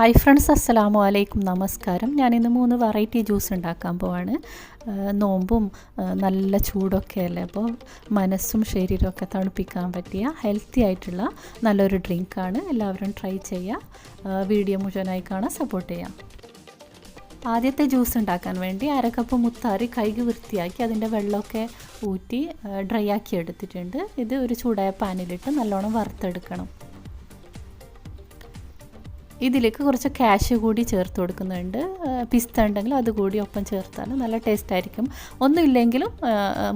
Hi friends അസ്സലാമു അലൈക്കും. നമസ്കാരം. ഞാനിന്ന് മൂന്ന് വെറൈറ്റി ജ്യൂസ് ഉണ്ടാക്കാൻ പോവാണ്. നോമ്പും നല്ല ചൂടൊക്കെ അല്ലേ? അപ്പോൾ മനസ്സും ശരീരമൊക്കെ തണുപ്പിക്കാൻ പറ്റിയ ഹെൽത്തി ആയിട്ടുള്ള നല്ലൊരു ഡ്രിങ്കാണ് എല്ലാവരും ട്രൈ ചെയ്യുക വീഡിയോ മുഴുവനായി കാണാൻ സപ്പോർട്ട് ചെയ്യാം. ആദ്യത്തെ ജ്യൂസ് ഉണ്ടാക്കാൻ വേണ്ടി അര കപ്പ് മുത്താറി കഴുകി വൃത്തിയാക്കി അതിന്റെ വെള്ളമൊക്കെ ഊറ്റി ഡ്രൈ ആക്കി എടുത്തിട്ടുണ്ട്. ഇത് ഒരു ചൂടായ പാനിലിട്ട് നല്ലോണം വറുത്തെടുക്കണം. ഇതിലേക്ക് കുറച്ച് ക്യാഷ് കൂടി ചേർത്ത് കൊടുക്കുന്നുണ്ട്. പിസ്ത ഉണ്ടെങ്കിൽ അത് കൂടി ഒപ്പം ചേർത്താൽ നല്ല ടേസ്റ്റ് ആയിരിക്കും. ഒന്നുമില്ലെങ്കിലും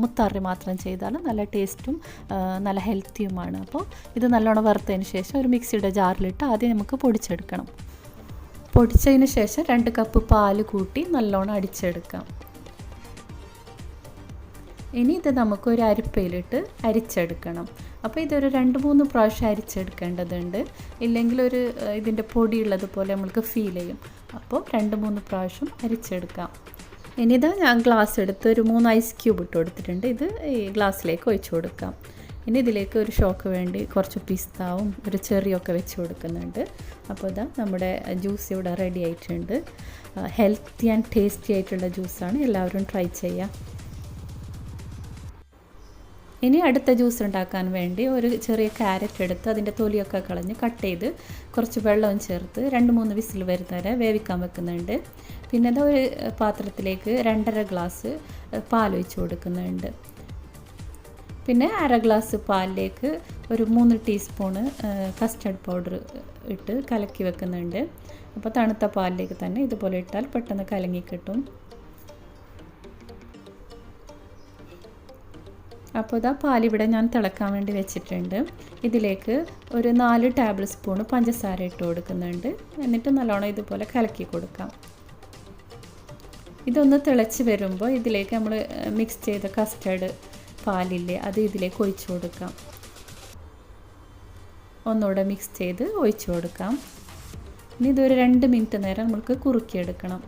മുത്താറി മാത്രം ചെയ്താൽ നല്ല ടേസ്റ്റും നല്ല ഹെൽത്തിയുമാണ് അപ്പോൾ ഇത് നല്ലോണം വറുത്തതിന് ശേഷം ഒരു മിക്സിയുടെ ജാറിലിട്ട് ആദ്യം നമുക്ക് പൊടിച്ചെടുക്കണം. പൊടിച്ചതിന് ശേഷം രണ്ട് കപ്പ് പാൽ കൂട്ടി നല്ലോണം അടിച്ചെടുക്കാം. ഇനി ഇത് നമുക്കൊരു അരിപ്പയിലിട്ട് അരിച്ചെടുക്കണം. അപ്പോൾ ഇതൊരു രണ്ട് മൂന്ന് പ്രാവശ്യം അരിച്ചെടുക്കേണ്ടതുണ്ട്. ഇല്ലെങ്കിൽ ഒരു ഇതിന്റെ പൊടിയുള്ളത് പോലെ നമുക്ക് ഫീൽ ചെയ്യും. അപ്പോൾ രണ്ട് മൂന്ന് പ്രാവശ്യം അരിച്ചെടുക്കാം. ഇനി ഇതാ ഞാൻ ഗ്ലാസ് എടുത്ത് ഒരു മൂന്ന് ഐസ് ക്യൂബ് ഇട്ട് കൊടുത്തിട്ടുണ്ട്. ഇത് ഈ ഗ്ലാസ്സിലേക്ക് ഒഴിച്ചു കൊടുക്കാം. ഇനി ഇതിലേക്ക് ഒരു ഷോക്ക് വേണ്ടി കുറച്ച് പിസ്താവും ഒരു ചെറിയൊക്കെ വെച്ച് കൊടുക്കുന്നുണ്ട്. അപ്പോൾ ഇതാ നമ്മുടെ ജ്യൂസ് ഇവിടെ റെഡി ആയിട്ടുണ്ട്. ഹെൽത്തി ആൻഡ് ടേസ്റ്റി ആയിട്ടുള്ള ജ്യൂസാണ് എല്ലാവരും ട്രൈ ചെയ്യുക. ഇനി അടുത്ത ജ്യൂസ് ഉണ്ടാക്കാൻ വേണ്ടി ഒരു ചെറിയ ക്യാരറ്റ് എടുത്ത് അതിന്റെ തൊലിയൊക്കെ കളഞ്ഞ് കട്ട് ചെയ്ത് കുറച്ച് വെള്ളവും ചേർത്ത് രണ്ട് മൂന്ന് വിസിൽ വരുന്നവരെ വേവിക്കാൻ വെക്കുന്നുണ്ട്. പിന്നെ അത് ഒരു പാത്രത്തിലേക്ക് രണ്ടര ഗ്ലാസ് പാൽ ഒഴിച്ച് കൊടുക്കുന്നുണ്ട്. പിന്നെ അര ഗ്ലാസ് പാലിലേക്ക് ഒരു മൂന്ന് ടീസ്പൂണ് കസ്റ്റർഡ് പൗഡർ ഇട്ട് കലക്കി വെക്കുന്നുണ്ട്. അപ്പോൾ തണുത്ത പാലിലേക്ക് തന്നെ ഇതുപോലെ ഇട്ടാൽ പെട്ടെന്ന് കലങ്ങി കിട്ടും. അപ്പോൾ ഇതാ പാലിവിടെ ഞാൻ തിളക്കാൻ വേണ്ടി വെച്ചിട്ടുണ്ട്. ഇതിലേക്ക് ഒരു നാല് ടേബിൾ സ്പൂൺ പഞ്ചസാര ഇട്ട് കൊടുക്കുന്നുണ്ട്. എന്നിട്ട് നല്ലോണം ഇതുപോലെ കലക്കി കൊടുക്കാം. ഇതൊന്ന് തിളച്ച് വരുമ്പോൾ ഇതിലേക്ക് നമ്മൾ മിക്സ് ചെയ്ത കസ്റ്റേർഡ് പാലില്ലേ അത് ഇതിലേക്ക് ഒഴിച്ചു കൊടുക്കാം. ഒന്നുകൂടെ മിക്സ് ചെയ്ത് ഒഴിച്ചു കൊടുക്കാം. ഇനി ഇതൊരു രണ്ട് മിനിറ്റ് നേരം നമുക്ക് കുറുക്കിയെടുക്കണം.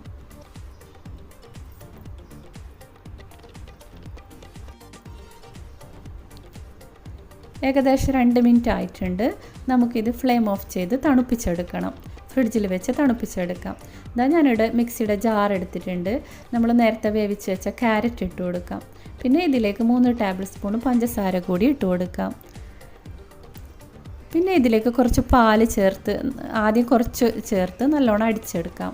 ഏകദേശം രണ്ട് മിനിറ്റ് ആയിട്ടുണ്ട്. നമുക്കിത് ഫ്ലെയിം ഓഫ് ചെയ്ത് തണുപ്പിച്ചെടുക്കണം. ഫ്രിഡ്ജിൽ വെച്ച് തണുപ്പിച്ചെടുക്കാം. ഇതാ ഞാനിവിടെ മിക്സിയുടെ ജാർ എടുത്തിട്ടുണ്ട്. നമ്മൾ നേരത്തെ വേവിച്ച് വെച്ച ക്യാരറ്റ് ഇട്ട് കൊടുക്കാം. പിന്നെ ഇതിലേക്ക് മൂന്ന് ടേബിൾ സ്പൂൺ പഞ്ചസാര കൂടി ഇട്ട് കൊടുക്കാം. പിന്നെ ഇതിലേക്ക് കുറച്ച് പാൽ ചേർത്ത് ആദ്യം കുറച്ച് ചേർത്ത് നല്ലോണം അടിച്ചെടുക്കാം.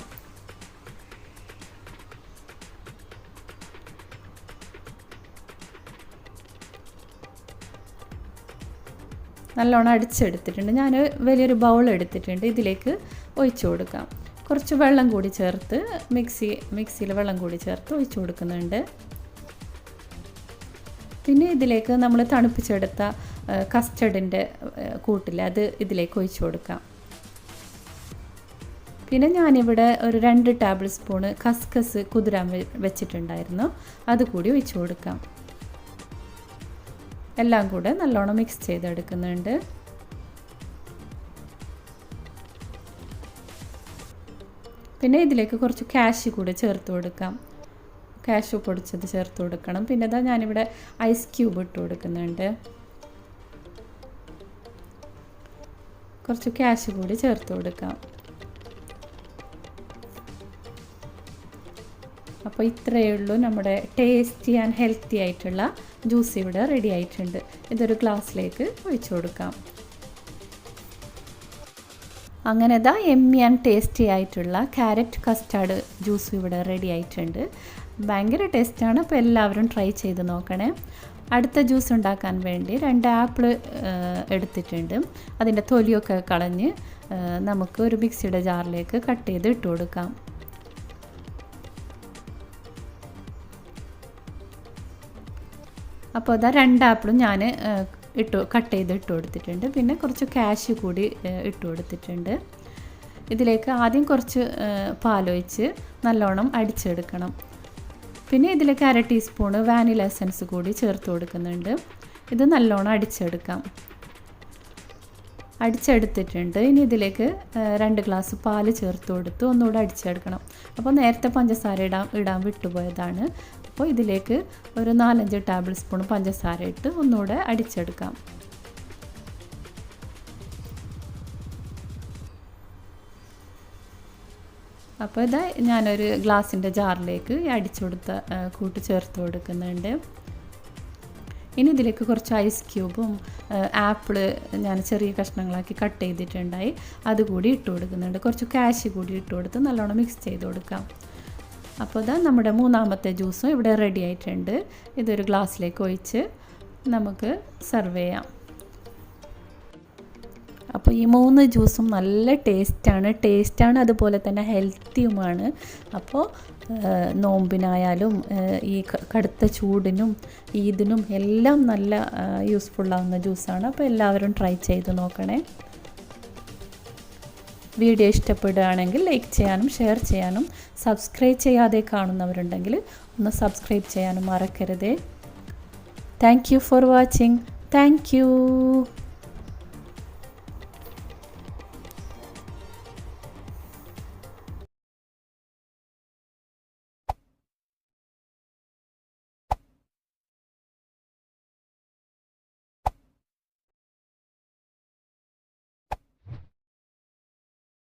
നല്ലോണം അടിച്ചെടുത്തിട്ടുണ്ട്. ഞാൻ വലിയൊരു ബൗൾ എടുത്തിട്ടുണ്ട്. ഇതിലേക്ക് ഒഴിച്ചു കൊടുക്കാം. കുറച്ച് വെള്ളം കൂടി ചേർത്ത് മിക്സി മിക്സിയിൽ വെള്ളം കൂടി ചേർത്ത് ഒഴിച്ചു കൊടുക്കുന്നുണ്ട്. പിന്നെ ഇതിലേക്ക് നമ്മൾ തണുപ്പിച്ചെടുത്ത കസ്റ്റഡിന്റെ കൂട്ടിൽ അത് ഇതിലേക്ക് ഒഴിച്ചു കൊടുക്കാം. പിന്നെ ഞാനിവിടെ ഒരു രണ്ട് ടേബിൾ സ്പൂണ് കസ്കസ് കുതിരാൻ വെച്ചിട്ടുണ്ടായിരുന്നു. അത് കൂടി ഒഴിച്ചു കൊടുക്കാം. എല്ലാം കൂടെ നല്ലോണം മിക്സ് ചെയ്തെടുക്കുന്നുണ്ട്. പിന്നെ ഇതിലേക്ക് കുറച്ച് കാഷ്യൂ കൂടെ ചേർത്ത് കൊടുക്കാം. കാഷ്യൂ പൊടിച്ചത് ചേർത്ത് കൊടുക്കണം. പിന്നെ ഇതാ ഞാനിവിടെ ഐസ് ക്യൂബ് ഇട്ട് കൊടുക്കുന്നുണ്ട്. കുറച്ച് കാഷ്യൂ കൂടി ചേർത്ത് കൊടുക്കാം. അപ്പോൾ ഇത്രയേ ഉള്ളൂ നമ്മുടെ ടേസ്റ്റി ആൻഡ് ഹെൽത്തി ആയിട്ടുള്ള ജ്യൂസ് ഇവിടെ റെഡി ആയിട്ടുണ്ട്. ഇതൊരു ഗ്ലാസ്സിലേക്ക് ഒഴിച്ചു കൊടുക്കാം. അങ്ങനെ ഇതാ എമ്മി ആൻഡ് ടേസ്റ്റി ആയിട്ടുള്ള ക്യാരറ്റ് കസ്റ്റാർഡ് ജ്യൂസ് ഇവിടെ റെഡി ആയിട്ടുണ്ട്. ഭയങ്കര ടേസ്റ്റാണ് അപ്പോൾ എല്ലാവരും ട്രൈ ചെയ്ത് നോക്കണേ. അടുത്ത ജ്യൂസ് ഉണ്ടാക്കാൻ വേണ്ടി രണ്ട് ആപ്പിൾ എടുത്തിട്ടുണ്ട്. അതിന്റെ തൊലിയൊക്കെ കളഞ്ഞ് നമുക്ക് ഒരു മിക്സിയുടെ ജാറിലേക്ക് കട്ട് ചെയ്ത് ഇട്ട് കൊടുക്കാം. അപ്പോൾ അതാ രണ്ട് ആപ്പിളും ഞാൻ ഇട്ടു കട്ട് ചെയ്ത് ഇട്ട് കൊടുത്തിട്ടുണ്ട്. പിന്നെ കുറച്ച് ക്യാഷ് കൂടി ഇട്ട് കൊടുത്തിട്ടുണ്ട്. ഇതിലേക്ക് ആദ്യം കുറച്ച് പാലൊഴിച്ച് നല്ലോണം അടിച്ചെടുക്കണം. പിന്നെ ഇതിലേക്ക് അര ടീസ്പൂണ് വാനില എസൻസ് കൂടി ചേർത്ത് കൊടുക്കുന്നുണ്ട്. ഇത് നല്ലോണം അടിച്ചെടുക്കാം. അടിച്ചെടുത്തിട്ടുണ്ട്. ഇനി ഇതിലേക്ക് രണ്ട് ഗ്ലാസ് പാൽ ചേർത്ത് കൊടുത്ത് ഒന്നുകൂടെ അടിച്ചെടുക്കണം. അപ്പോൾ നേരത്തെ പഞ്ചസാര ഇടാൻ ഇടാൻ വിട്ടുപോയതാണ്. അപ്പോൾ ഇതിലേക്ക് ഒരു നാലഞ്ച് ടേബിൾ സ്പൂൺ പഞ്ചസാര ഇട്ട് ഒന്നുകൂടെ അടിച്ചെടുക്കാം. അപ്പോൾ ഇത് ഞാനൊരു ഗ്ലാസിന്റെ ജാറിലേക്ക് അടിച്ചുകൊടുത്ത കൂട്ട് ചേർത്ത് കൊടുക്കുന്നുണ്ട്. ഇനി ഇതിലേക്ക് കുറച്ച് ഐസ് ക്യൂബും ആപ്പിൾ ഞാൻ ചെറിയ കഷ്ണങ്ങളാക്കി കട്ട് ചെയ്തിട്ടുണ്ടായി. അതുകൂടി ഇട്ട് കൊടുക്കുന്നുണ്ട്. കുറച്ച് കാശ് കൂടി ഇട്ട് കൊടുത്ത് നല്ലോണം മിക്സ് ചെയ്ത് കൊടുക്കാം. അപ്പോൾ ഇതാ നമ്മുടെ മൂന്നാമത്തെ ജ്യൂസും ഇവിടെ റെഡി ആയിട്ടുണ്ട്. ഇതൊരു ഗ്ലാസ്സിലേക്ക് ഒഴിച്ച് നമുക്ക് സെർവ് ചെയ്യാം. അപ്പോൾ ഈ മൂന്ന് ജ്യൂസും നല്ല ടേസ്റ്റാണ് ടേസ്റ്റാണ് അതുപോലെ തന്നെ ഹെൽത്തിയുമാണ് അപ്പോൾ നോമ്പിനായാലും ഈ കടുത്ത ചൂടിനും ഈദിനും എല്ലാം നല്ല യൂസ്ഫുള്ളാവുന്ന ജ്യൂസാണ്. അപ്പോൾ എല്ലാവരും ട്രൈ ചെയ്ത് നോക്കണേ. വീഡിയോ ഇഷ്ടപ്പെടുകയാണെങ്കിൽ ലൈക്ക് ചെയ്യാനും ഷെയർ ചെയ്യാനും സബ്സ്ക്രൈബ് ചെയ്യാതെ കാണുന്നവരുണ്ടെങ്കിൽ ഒന്ന് സബ്സ്ക്രൈബ് ചെയ്യാനും മറക്കരുതേ. Thank for watching. താങ്ക്